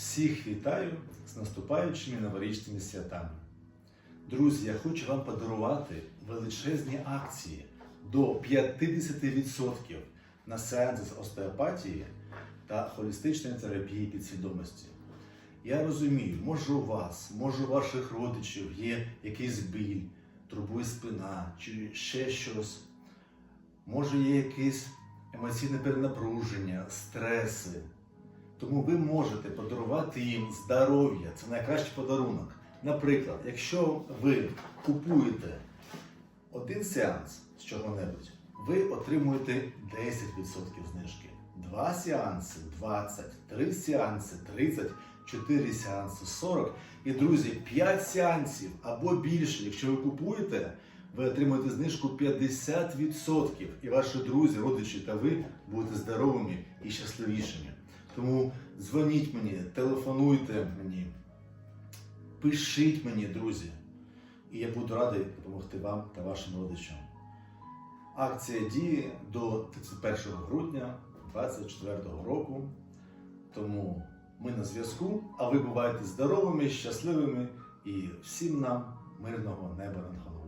Всіх вітаю з наступаючими новорічними святами. Друзі, я хочу вам подарувати величезні акції до 50% на сеанси з остеопатії та холістичної терапії підсвідомості. Я розумію, може у вас, може у ваших родичів є якийсь біль, турбує спина чи ще щось. Може є якесь емоційне перенапруження, стреси. Тому ви можете подарувати їм здоров'я. Це найкращий подарунок. Наприклад, якщо ви купуєте один сеанс з чого-небудь, ви отримуєте 10% знижки. Два сеанси 20, три сеанси 30, 4 сеанси 40. І, друзі, 5 сеансів або більше, якщо ви купуєте, ви отримуєте знижку 50%. І ваші друзі, родичі та ви будете здоровими і щасливішими. Тому дзвоніть мені, телефонуйте мені, пишіть мені, друзі. І я буду радий допомогти вам та вашим родичам. Акція діє до 31 грудня 2024 року. Тому ми на зв'язку, а ви бувайте здоровими, щасливими і всім нам мирного неба над головою.